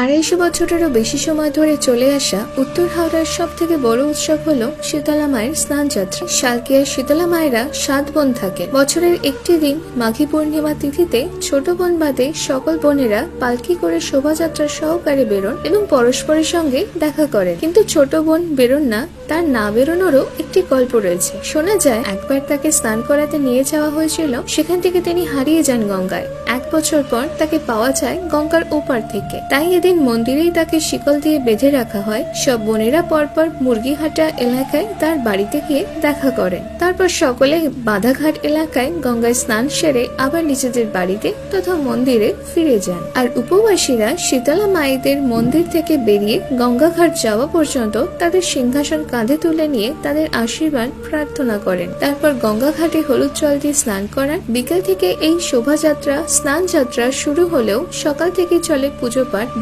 আড়াইশো বছরেরও বেশি সময় ধরে চলে আসা উত্তর হাওড়ার সব থেকে বড় উৎসব হলো শীতলা মায়ের স্নান যাত্রা শালকিয়ার শীতলা মায়েরা সাত বোন থাকে। বছরের একটি দিন মাঘী পূর্ণিমা তিথিতে ছোট বোন বাদে সকল বোনেরা পালকি করে শোভাযাত্রা সহকারে বেরোন এবং পরস্পরের সঙ্গে দেখা করেন। কিন্তু ছোট বোন বেরোন না, তার না বেরোনোরও একটি গল্প রয়েছে। শোনা যায়, একবার তাকে স্নান করাতে নিয়ে যাওয়া হয়েছিল, সেখান থেকে তিনি হারিয়ে যান গঙ্গায়। এক বছর পর তাকে পাওয়া যায় গঙ্গার ওপার থেকে। তাই এদিন মন্দিরেই তাকে শিকল দিয়ে বেঁধে রাখা হয়, সব বোনেরা পরপর মুরগিহাটা এলাকায় তার বাড়িতে গিয়ে দেখা করেন। তারপর সকলে বাধাঘাট এলাকায় গঙ্গায় স্নান সেরে আবার নিজেদের বাড়িতে তথা মন্দিরে ফিরে যান। আর উপবাসীরা শীতলা মায়েদের মন্দির থেকে বেরিয়ে গঙ্গাঘাট যাওয়া পর্যন্ত তাদের সিংহাসন কাঁধে তুলে নিয়ে তাদের আশীর্বাদ প্রার্থনা করেন। তারপর গঙ্গাঘাটে হলুদ জল দিয়ে স্নান করান। বিকেল থেকে এই শোভাযাত্রা স্নান যাত্রা শুরু হলেও সকাল থেকে চলে পুজো পাঠ